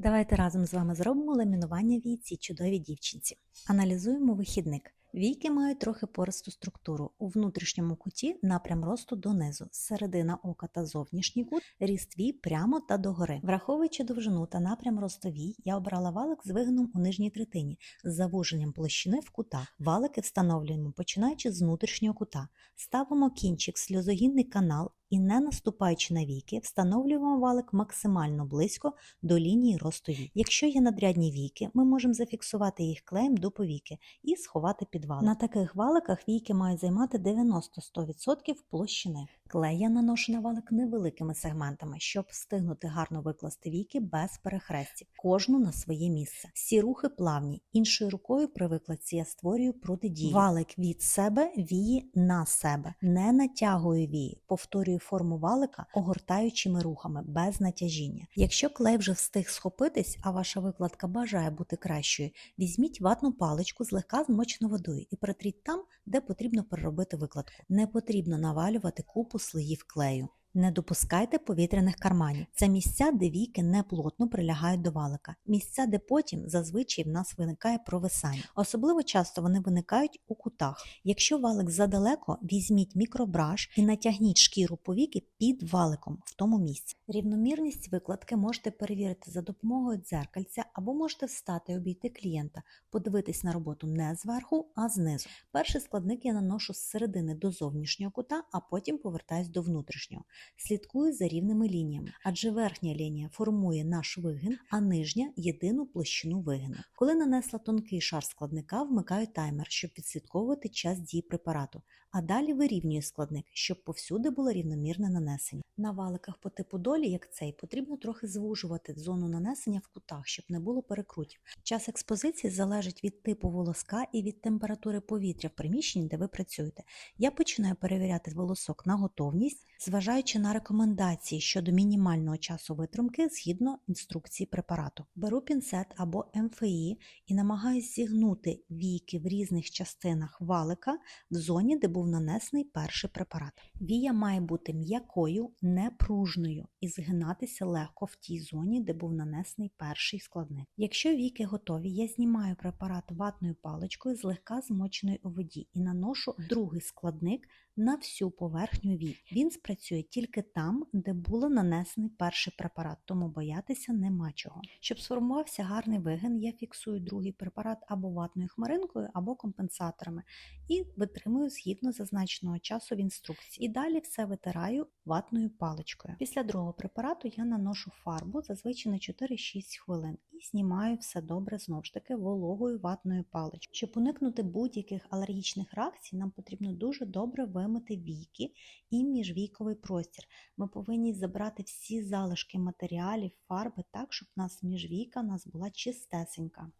Давайте разом з вами зробимо ламінування вій цій чудовій дівчинці. Аналізуємо вихідник. Війки мають трохи пористу структуру. У внутрішньому куті напрям росту донизу, середина ока та зовнішній кут, ріст вій прямо та догори. Враховуючи довжину та напрям росту я обрала валик з вигином у нижній третині з завуженням площини в кутах. Валики встановлюємо починаючи з внутрішнього кута. Ставимо кінчик сльозогінний канал і, не наступаючи на віки, встановлюємо валик максимально близько до лінії росту вік. Якщо є надрядні віки, ми можемо зафіксувати їх клеєм до повіки і сховати під валик. На таких валиках війки мають займати 90-100% площини. Клей я наношу на валик невеликими сегментами, щоб встигнути гарно викласти війки без перехрестів, кожну на своє місце. Всі рухи плавні. Іншою рукою при викладці я створюю протидію. Валик від себе вії на себе. Не натягую вії. Повторюю форму валика огортаючими рухами без натяжіння. Якщо клей вже встиг схопитись, а ваша викладка бажає бути кращою, візьміть ватну паличку злегка змочену водою і протріть там, де потрібно переробити викладку. Не потрібно навалювати купу слоїв клею. Не допускайте повітряних карманів. Це місця, де віки не плотно прилягають до валика. Місця, де потім зазвичай в нас виникає провисання. Особливо часто вони виникають у кутах. Якщо валик задалеко, візьміть мікробраш і натягніть шкіру повіки під валиком в тому місці. Рівномірність викладки можете перевірити за допомогою дзеркальця або можете встати і обійти клієнта, подивитись на роботу не зверху, а знизу. Перший складник я наношу з середини до зовнішнього кута, а потім повертаюсь до внутрішнього. Слідкую за рівними лініями, адже верхня лінія формує наш вигин, а нижня єдину площину вигину. Коли нанесла тонкий шар складника, вмикаю таймер, щоб відслідковувати час дії препарату, а далі вирівнюю складник, щоб повсюди було рівномірне нанесення. На валиках по типу долі, як цей, потрібно трохи звужувати зону нанесення в кутах, щоб не було перекрутів. Час експозиції залежить від типу волоска і від температури повітря в приміщенні, де ви працюєте. Я починаю перевіряти волосок на готовність, зважаючи на рекомендації щодо мінімального часу витримки згідно інструкції препарату. Беру пінцет або МФІ і намагаюся зігнути війки в різних частинах валика в зоні, де був нанесений перший препарат. Вія має бути м'якою, не пружною і згинатися легко в тій зоні, де був нанесений перший складник. Якщо віки готові, я знімаю препарат ватною паличкою, злегка змоченою у воді і наношу другий складник на всю поверхню вій. Він спрацює тільки там, де було нанесений перший препарат, тому боятися нема чого. Щоб сформувався гарний вигин, я фіксую другий препарат або ватною хмаринкою, або компенсаторами і витримую згідно зазначеного часу в інструкції. І далі все витираю ватною паличкою. Після другого препарату я наношу фарбу зазвичай на 4-6 хвилин і знімаю все добре знову ж таки вологою ватною паличкою. Щоб уникнути будь-яких алергічних реакцій, нам потрібно дуже добре вимити війки і міжвійковий простір. Ми повинні забрати всі залишки матеріалів, фарби так, щоб у нас міжвійка у нас була чистесенька.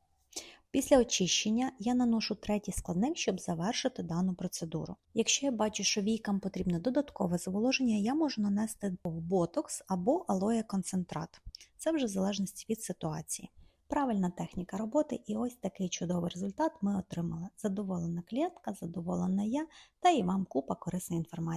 Після очищення я наношу третій складник, щоб завершити дану процедуру. Якщо я бачу, що війкам потрібне додаткове зволоження, я можу нанести ботокс або алоє концентрат. Це вже в залежності від ситуації. Правильна техніка роботи, і ось такий чудовий результат ми отримали. Задоволена клієнтка, задоволена я та і вам купа корисної інформації.